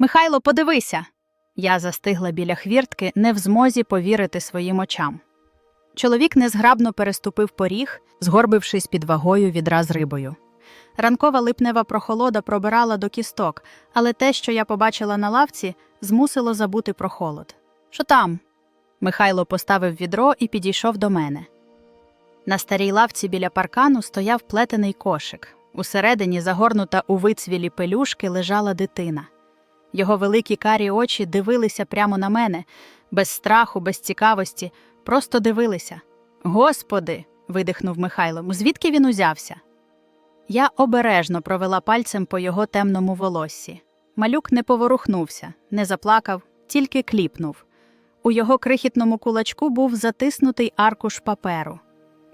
Михайло, подивися. Я застигла біля хвіртки, не в змозі повірити своїм очам. Чоловік незграбно переступив поріг, згорбившись під вагою відра з рибою. Ранкова липнева прохолода пробирала до кісток, але те, що я побачила на лавці, змусило забути про холод. Що там? Михайло поставив відро і підійшов до мене. На старій лавці біля паркану стояв плетений кошик. Усередині, загорнута у вицвілі пелюшки, лежала дитина. Його великі карі очі дивилися прямо на мене, без страху, без цікавості, просто дивилися. Господи. видихнув Михайло, звідки він узявся? Я обережно провела пальцем по його темному волоссі. Малюк не поворухнувся, не заплакав, тільки кліпнув. У його крихітному кулачку був затиснутий аркуш паперу.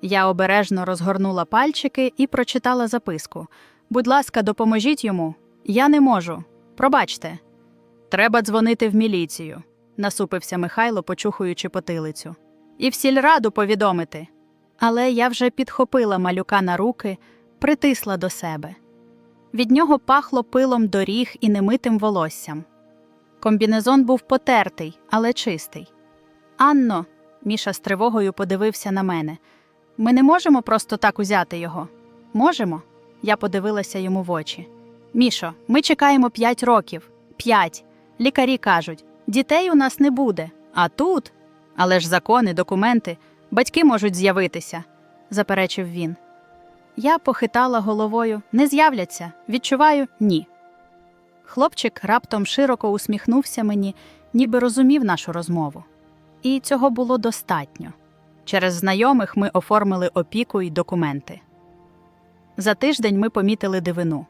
Я обережно розгорнула пальчики і прочитала записку. Будь ласка, допоможіть йому. Я не можу. Пробачте. Треба дзвонити в міліцію, насупився Михайло, почухуючи потилицю. І в сільраду повідомити. Але я вже підхопила малюка на руки, притисла до себе. Від нього пахло пилом доріг і немитим волоссям. Комбінезон був потертий, але чистий. Анно, Міша з тривогою подивився на мене. Ми не можемо просто так узяти його. Можемо? Я подивилася йому в очі. Мішо, ми чекаємо п'ять років. П'ять. Лікарі кажуть, дітей у нас не буде. А тут. Але ж закони, документи, батьки можуть з'явитися, заперечив він. Я похитала головою не з'являться. Відчуваю ні. Хлопчик раптом широко усміхнувся мені, ніби розумів нашу розмову. І цього було достатньо. Через знайомих ми оформили опіку й документи. За тиждень ми помітили дивину.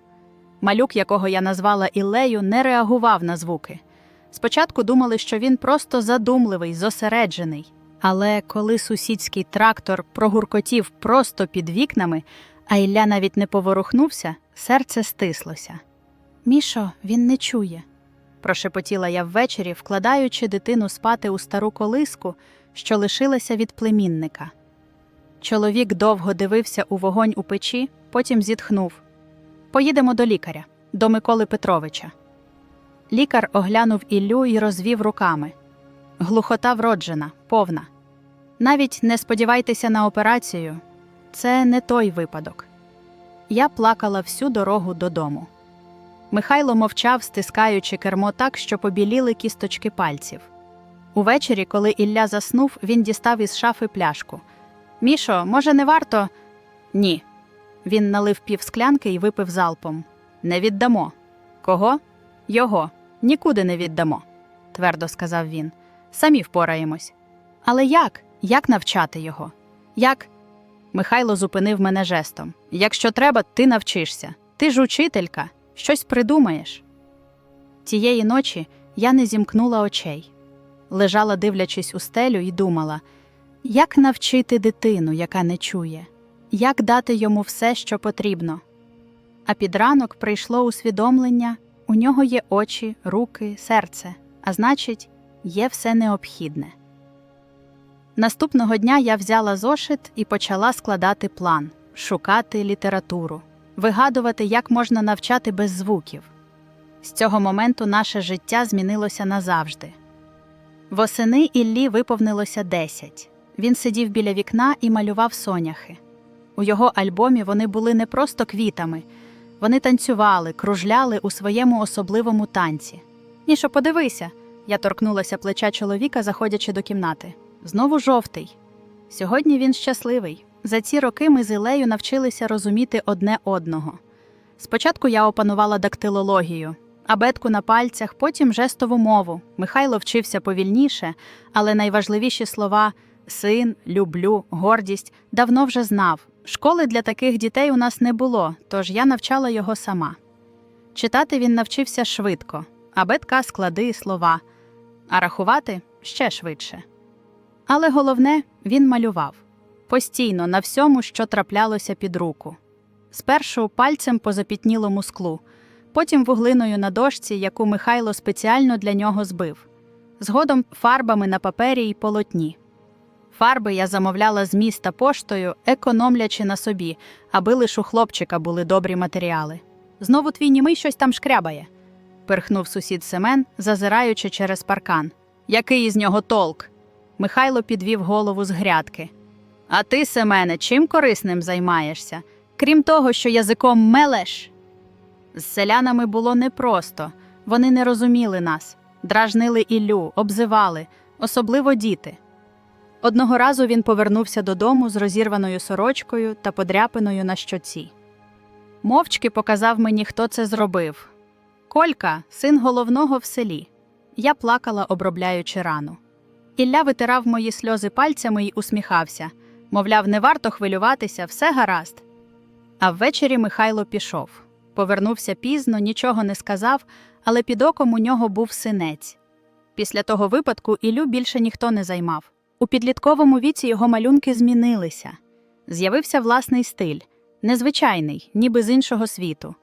Малюк, якого я назвала Іллею, не реагував на звуки. Спочатку думали, що він просто задумливий, зосереджений. Але коли сусідський трактор прогуркотів просто під вікнами, а Ілля навіть не поворухнувся, серце стислося. Мішо, він не чує, прошепотіла я ввечері, вкладаючи дитину спати у стару колиску, що лишилася від племінника. Чоловік довго дивився у вогонь у печі, потім зітхнув. Поїдемо до лікаря, до Миколи Петровича. Лікар оглянув Іллю і розвів руками. Глухота вроджена, повна. Навіть не сподівайтеся на операцію це не той випадок. Я плакала всю дорогу додому. Михайло мовчав, стискаючи кермо так, що побіліли кісточки пальців. Увечері, коли Ілля заснув, він дістав із шафи пляшку. Мішо, може, не варто? Ні. Він налив пів склянки і випив залпом. Не віддамо. Кого? Його. Нікуди не віддамо, твердо сказав він. Самі впораємось. Але як? Як навчати його? Як? Михайло зупинив мене жестом. Якщо треба, ти навчишся. Ти ж учителька, щось придумаєш. Тієї ночі я не зімкнула очей. Лежала, дивлячись у стелю, і думала, як навчити дитину, яка не чує, як дати йому все, що потрібно. А під ранок прийшло усвідомлення у нього є очі, руки, серце, а значить, є все необхідне. Наступного дня я взяла зошит і почала складати план, шукати літературу, вигадувати, як можна навчати без звуків. З цього моменту наше життя змінилося назавжди. Восени Іллі виповнилося 10. Він сидів біля вікна і малював соняхи. У його альбомі вони були не просто квітами, вони танцювали, кружляли у своєму особливому танці. Нішо, подивися. Я торкнулася плеча чоловіка, заходячи до кімнати. Знову жовтий. Сьогодні він щасливий. За ці роки ми з Ілею навчилися розуміти одне одного. Спочатку я опанувала дактилологію, абетку на пальцях, потім жестову мову. Михайло вчився повільніше, але найважливіші слова син, люблю, гордість давно вже знав. Школи для таких дітей у нас не було, тож я навчала його сама. Читати він навчився швидко, абетка склади і слова, а рахувати ще швидше. Але головне, він малював постійно на всьому, що траплялося під руку. Спершу пальцем по запітнілому склу, потім вуглиною на дошці, яку Михайло спеціально для нього збив, згодом фарбами на папері й полотні. Фарби я замовляла з міста поштою, економлячи на собі, аби лише у хлопчика були добрі матеріали. Знову твій німий щось там шкрябає. перхнув сусід Семен, зазираючи через паркан. Який із нього толк? Михайло підвів голову з грядки. А ти, Семене, чим корисним займаєшся? Крім того, що язиком мелеш. З селянами було непросто. Вони не розуміли нас, дражнили Іллю, обзивали, особливо діти. Одного разу він повернувся додому з розірваною сорочкою та подряпиною на щоці. Мовчки показав мені, хто це зробив. Колька, син головного в селі. Я плакала, обробляючи рану. Ілля витирав мої сльози пальцями і усміхався, мовляв, не варто хвилюватися, все гаразд. А ввечері Михайло пішов. Повернувся пізно, нічого не сказав, але під оком у нього був синець. Після того випадку Ілю більше ніхто не займав. У підлітковому віці його малюнки змінилися. З'явився власний стиль, незвичайний, ніби з іншого світу.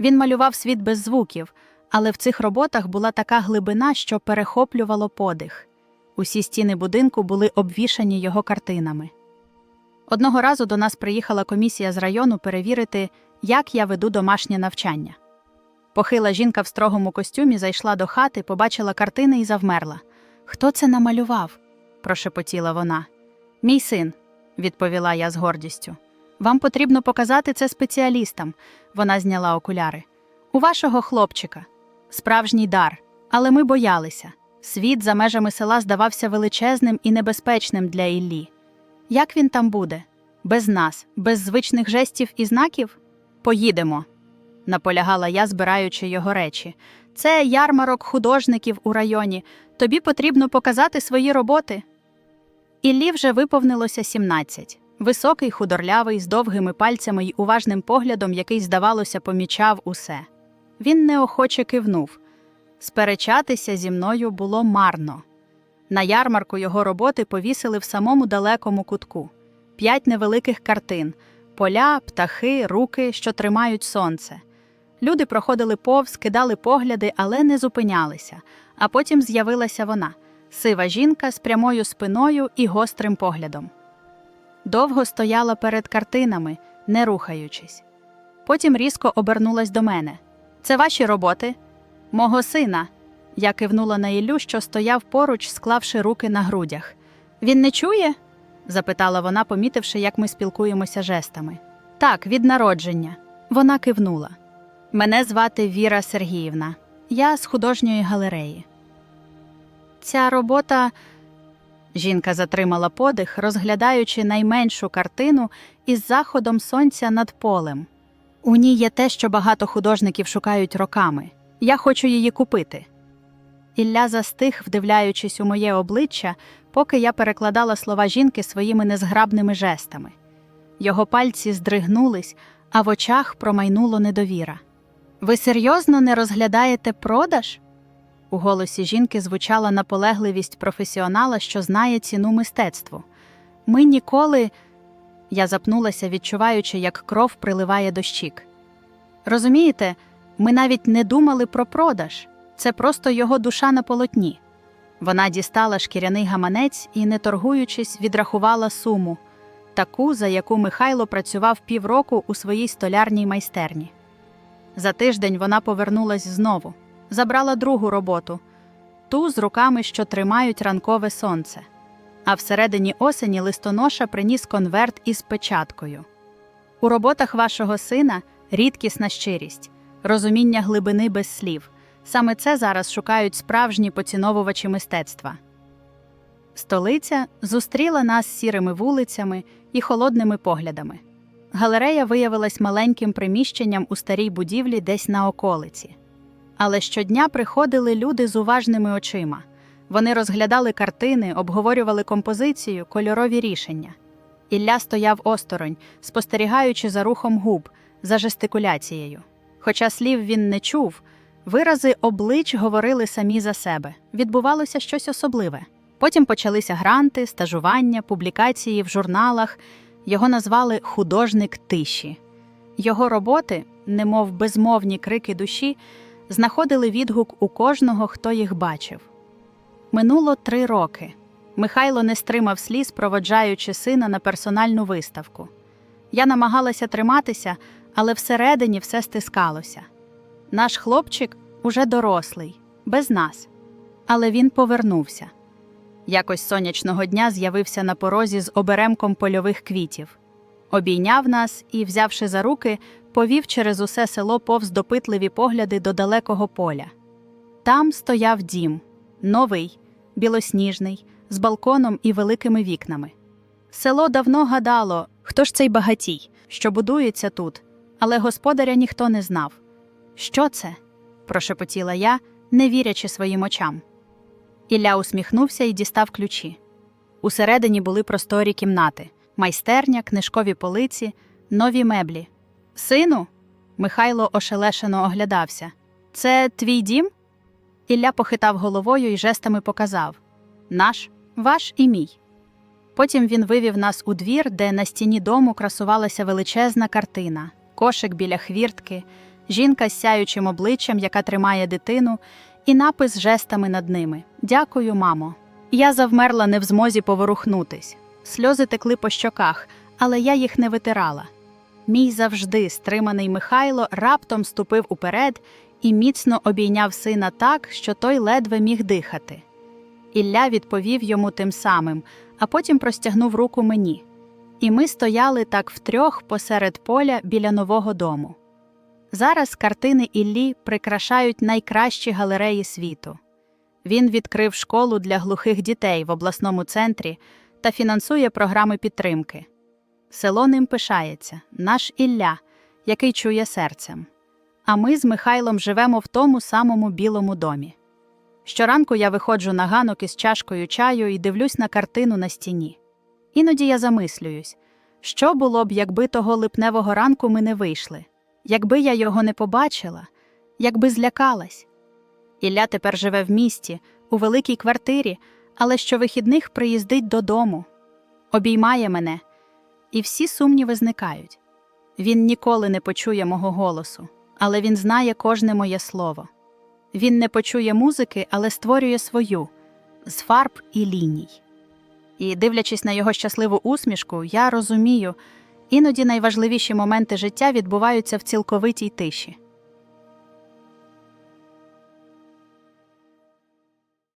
Він малював світ без звуків, але в цих роботах була така глибина, що перехоплювало подих. Усі стіни будинку були обвішані його картинами. Одного разу до нас приїхала комісія з району перевірити, як я веду домашнє навчання. Похила жінка в строгому костюмі зайшла до хати, побачила картини і завмерла. Хто це намалював? Прошепотіла вона. Мій син, відповіла я з гордістю. Вам потрібно показати це спеціалістам. Вона зняла окуляри. У вашого хлопчика. Справжній дар. Але ми боялися. Світ за межами села здавався величезним і небезпечним для Іллі. Як він там буде? Без нас, без звичних жестів і знаків? Поїдемо, наполягала я, збираючи його речі. Це ярмарок художників у районі. Тобі потрібно показати свої роботи. Іллі вже виповнилося 17. Високий, худорлявий, з довгими пальцями й уважним поглядом, який, здавалося, помічав усе. Він неохоче кивнув. Сперечатися зі мною було марно. На ярмарку його роботи повісили в самому далекому кутку п'ять невеликих картин поля, птахи, руки, що тримають сонце. Люди проходили повз, кидали погляди, але не зупинялися. А потім з'явилася вона сива жінка з прямою спиною і гострим поглядом. Довго стояла перед картинами, не рухаючись. Потім різко обернулась до мене. Це ваші роботи? Мого сина. Я кивнула на Іллю, що стояв поруч, склавши руки на грудях. Він не чує? запитала вона, помітивши, як ми спілкуємося жестами. Так, від народження. Вона кивнула. Мене звати Віра Сергіївна. Я з художньої галереї. Ця робота. Жінка затримала подих, розглядаючи найменшу картину із заходом сонця над полем. У ній є те, що багато художників шукають роками. Я хочу її купити. Ілля застиг, вдивляючись у моє обличчя, поки я перекладала слова жінки своїми незграбними жестами. Його пальці здригнулись, а в очах промайнуло недовіра. Ви серйозно не розглядаєте продаж? У голосі жінки звучала наполегливість професіонала, що знає ціну мистецтву. Ми ніколи. Я запнулася, відчуваючи, як кров приливає до щік. Розумієте, ми навіть не думали про продаж це просто його душа на полотні. Вона дістала шкіряний гаманець і, не торгуючись, відрахувала суму таку, за яку Михайло працював півроку у своїй столярній майстерні. За тиждень вона повернулась знову, забрала другу роботу ту з руками, що тримають ранкове сонце. А всередині осені листоноша приніс конверт із печаткою. У роботах вашого сина рідкісна щирість, розуміння глибини без слів. Саме це зараз шукають справжні поціновувачі мистецтва. Столиця зустріла нас сірими вулицями і холодними поглядами. Галерея виявилась маленьким приміщенням у старій будівлі десь на околиці. Але щодня приходили люди з уважними очима. Вони розглядали картини, обговорювали композицію, кольорові рішення. Ілля стояв осторонь, спостерігаючи за рухом губ, за жестикуляцією. Хоча слів він не чув, вирази облич говорили самі за себе. Відбувалося щось особливе. Потім почалися гранти, стажування, публікації в журналах. Його назвали художник тиші. Його роботи, немов безмовні крики душі, знаходили відгук у кожного, хто їх бачив. Минуло три роки. Михайло не стримав сліз, проводжаючи сина на персональну виставку. Я намагалася триматися, але всередині все стискалося. Наш хлопчик уже дорослий, без нас. Але він повернувся. Якось сонячного дня з'явився на порозі з оберемком польових квітів. Обійняв нас і, взявши за руки, повів через усе село повз допитливі погляди до далекого поля. Там стояв дім, новий, білосніжний, з балконом і великими вікнами. Село давно гадало, хто ж цей багатій, що будується тут, але господаря ніхто не знав. Що це? прошепотіла я, не вірячи своїм очам. Ілля усміхнувся і дістав ключі. Усередині були просторі кімнати, майстерня, книжкові полиці, нові меблі. Сину, Михайло ошелешено оглядався. Це твій дім? Ілля похитав головою і жестами показав наш, ваш і мій. Потім він вивів нас у двір, де на стіні дому красувалася величезна картина, кошик біля хвіртки, жінка з сяючим обличчям, яка тримає дитину, і напис жестами над ними Дякую, мамо. Я завмерла не в змозі поворухнутись. Сльози текли по щоках, але я їх не витирала. Мій завжди стриманий Михайло раптом ступив уперед і міцно обійняв сина так, що той ледве міг дихати. Ілля відповів йому тим самим, а потім простягнув руку мені. І ми стояли так втрьох посеред поля біля нового дому. Зараз картини Іллі прикрашають найкращі галереї світу. Він відкрив школу для глухих дітей в обласному центрі та фінансує програми підтримки. Село ним пишається, наш Ілля, який чує серцем. А ми з Михайлом живемо в тому самому білому домі. Щоранку я виходжу на ганок із чашкою чаю і дивлюсь на картину на стіні. Іноді я замислююсь, що було б, якби того липневого ранку ми не вийшли, якби я його не побачила, якби злякалась. Ілля тепер живе в місті, у великій квартирі, але щовихідних приїздить додому, обіймає мене, і всі сумніви зникають. Він ніколи не почує мого голосу, але він знає кожне моє слово. Він не почує музики, але створює свою з фарб і ліній. І, дивлячись на його щасливу усмішку, я розумію, іноді найважливіші моменти життя відбуваються в цілковитій тиші.